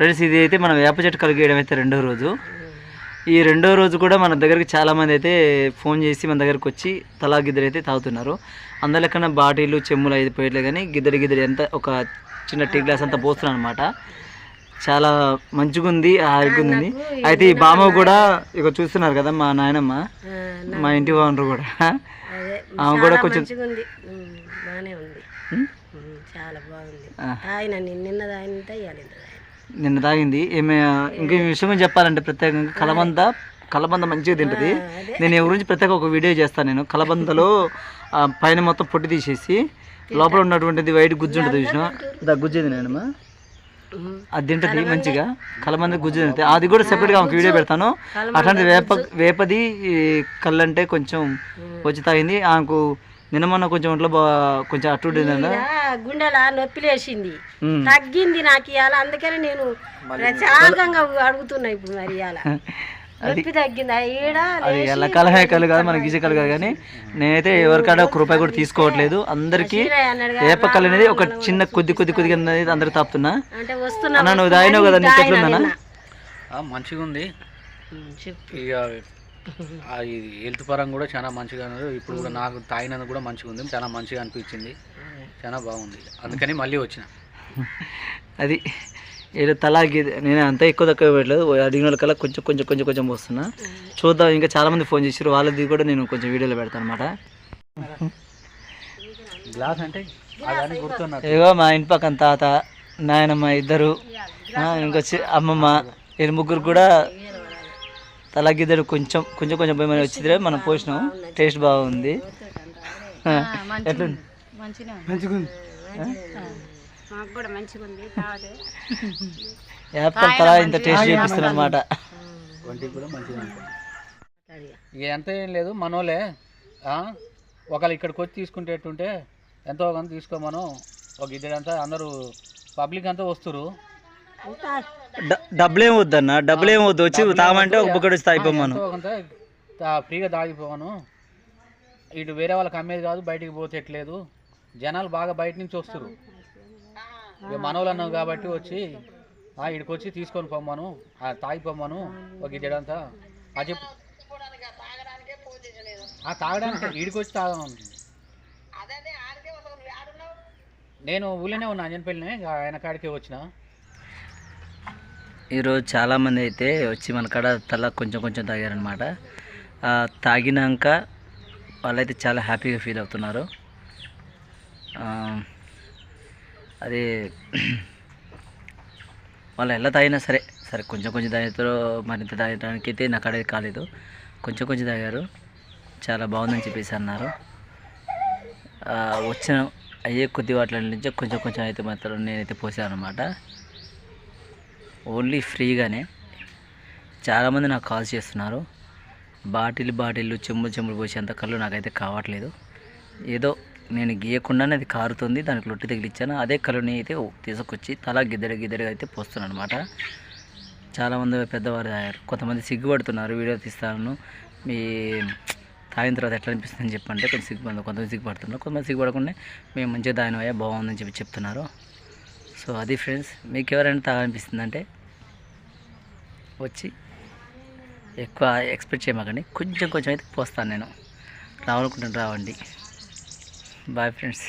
Friends ఇది అయితే మనం వేప చెట్టు కలిగేయడం అయితే రెండో రోజు. ఈ రెండో రోజు కూడా మన దగ్గరికి చాలామంది అయితే ఫోన్ చేసి మన దగ్గరికి వచ్చి తలా గిద్దరి అయితే తాగుతున్నారు. అందరికన్నా బాటిలు చెమ్ములు అయితే పోయట్లేదు కానీ గిద్దరి గిద్దరి ఎంత ఒక చిన్న టీ గ్లాస్ అంతా పోస్తున్నాను అనమాట చాలా మంచిగా ఉంది ఉంది అయితే ఈ బామ్మ కూడా ఇక చూస్తున్నారు కదా మా నాయనమ్మ మా ఇంటి ఓనర్ కూడా. ఆమె కూడా కొంచెం చాలా బాగుంది. నిన్న నిన్న తాగింది. ఏమే ఇంకా ఈ విషయం గురించి చెప్పాలంటే ప్రత్యేకంగా కలబంద కలబంద మంచిగా తింటుంది. నేను ఈ గురించి ప్రత్యేక ఒక వీడియో చేస్తాను నేను. కలబందలో పైన మొత్తం పొట్టి తీసేసి లోపల ఉన్నటువంటిది వైట్ గుజ్జు ఉంటుంది చూసిన దా గుజ్జేది నేనమ్మా. అది తింటుంది మంచిగా. కలబంద గుజ్జు తింటుంది. అది కూడా సెపరేట్గా ఒక వీడియో పెడతాను. అట్లాంటి వేప వేపది ఈ కళ్ళు అంటే కొంచెం వచ్చి తాగింది. ఆమెకు నిన్న మొన్న కొంచెం ఒంట్లో బా కొంచెం అటు గుండెల నొప్పి లేచింది. తగ్గింది నాకు ఇవాళ అందుకని నేను ప్రచారంగా అడుగుతున్నా ఇప్పుడు మరి ఇవాళ నొప్పి తగ్గింది? ఈడ అది ఎలా కలహే కలు కాదు మనకి గీసే కలు కాదు కానీ నేనైతే ఎవరికాడ ఒక రూపాయి కూడా తీసుకోవట్లేదు. అందరికీ కళ్ళు అనేది ఒక చిన్న కొద్ది కొద్ది కొద్దిగా అనేది అందరికి తాపుతున్నా. అంటే వస్తున్నా అన్న నువ్వు కదా నీకు ఎట్లుందన్నా మంచిగా ఉంది. ఇక హెల్త్ పరంగా కూడా చాలా మంచిగా ఇప్పుడు కూడా నాకు తాగినందుకు కూడా మంచిగా ఉంది. చాలా మంచిగా అనిపించింది. చాలా బాగుంది. అందుకని మళ్ళీ వచ్చిన. అది ఏదో తలా గీది నేను అంతా ఎక్కువ తక్కువ పెట్టలేదు. అడిగిన వాళ్ళకల్లా కొంచెం కొంచెం కొంచెం కొంచెం పోస్తున్నా. చూద్దాం ఇంకా చాలా మంది ఫోన్ చేసారు వాళ్ళది కూడా నేను కొంచెం వీడియోలో పెడతాను అనమాట గ్లాస్ అంటే ఏగో మా ఇంటి పక్కన తాత నాయనమ్మ ఇద్దరు ఆ, ఇంకొచ్చి అమ్మమ్మ వీళ్ళు ముగ్గురు కూడా తలగిద్దరు కొంచెం కొంచెం కొంచెం పోయి వచ్చిందిరే మనం పోసినాం. టేస్ట్ బాగుంది. ఆ, ఎట్లుంది? మంచిగా ఉంది. మాకు కూడా మంచిగా ఉంది యాపిల్ తలా ఇంత టేస్ట్ చూపిస్తుంది అనమాట వంటికి కూడా మంచిగా ఇక ఎంత ఏం లేదు మనోలే ఆ, ఒకళ్ళు ఇక్కడికి వచ్చి తీసుకుంటేటుంటే ఎంతో కొంత తీసుకోమను. ఒక ఇద్దరంతా అందరూ పబ్లిక్ అంతా వస్తురు డబ్బులు ఏం వద్దన్న డబ్బులు ఏం వద్దు వచ్చి తాగమంటే ఒక బుక్కడు తాగిపోమాను ఫ్రీగా తాగిపోవను ఇటు వేరే వాళ్ళకి అమ్మేది కాదు బయటికి పోతేట్లేదు. జనాలు బాగా బయట నుంచి వస్తారు ఇక మనోళ్ళు అన్నావు కాబట్టి వచ్చి ఇక్కడికి వచ్చి తీసుకొని పొమ్మను ఆ తాగిపోమ్మను ఒక గిడ్డంతా ఆ చెప్పు. ఆ తాగడానికి ఈడికి వచ్చి తాగమను. నేను ఊళ్ళోనే ఉన్నా అంజనపల్లినే ఆయన కాడికే వచ్చిన. ఈరోజు చాలామంది అయితే వచ్చి మన కాడ తల కొంచెం కొంచెం తాగారనమాట తాగినాక వాళ్ళైతే చాలా హ్యాపీగా ఫీల్ అవుతున్నారు. అది వాళ్ళు ఎలా తాగినా సరే సరే కొంచెం కొంచెం తాగుతారో మరింత తాగడానికి అయితే నాకు అడే కాలేదు. కొంచెం కొంచెం తాగారు. చాలా బాగుందని చెప్పేసి అన్నారు. వచ్చిన అయ్యే కొద్ది వాటిల నుంచి కొంచెం కొంచెం అయితే మాత్రం నేనైతే పోసాను అనమాట ఓన్లీ ఫ్రీగానే. చాలామంది నాకు కాల్ చేస్తున్నారు. బాటిల్ బాటిల్ చెంబులు చెంబులు పోసేంత కళ్ళు నాకైతే కావట్లేదు. ఏదో నేను గీయకుండానే అది కారుతుంది దానికి లొట్టి తగిలిచ్చాను. అదే కలుని అయితే తీసుకొచ్చి తలా గిద్దెడ గిద్దెడగా అయితే పోస్తున్నాను అనమాట చాలామంది పెద్దవారు అయ్యారు. కొంతమంది సిగ్గుపడుతున్నారు వీడియో తీస్తాను. మీ తాగిన తర్వాత ఎట్లా అనిపిస్తుంది చెప్పంటే కొంచెం సిగ్గుపడు కొంతమంది సిగ్గుపడుతున్నారు. కొంతమంది సిగ్గుపడకుండా మేము మంచిగా తాగినవయ్యా బాగుందని చెప్పి చెప్తున్నారు. సో అది ఫ్రెండ్స్ మీకు ఎవరైనా తాగనిపిస్తుందంటే వచ్చి ఎక్కువ ఎక్స్పెక్ట్ చేయమాకండి. కొంచెం కొంచెం అయితే పోస్తాను నేను. రావాలనుకుంటాను రావండి. Bye friends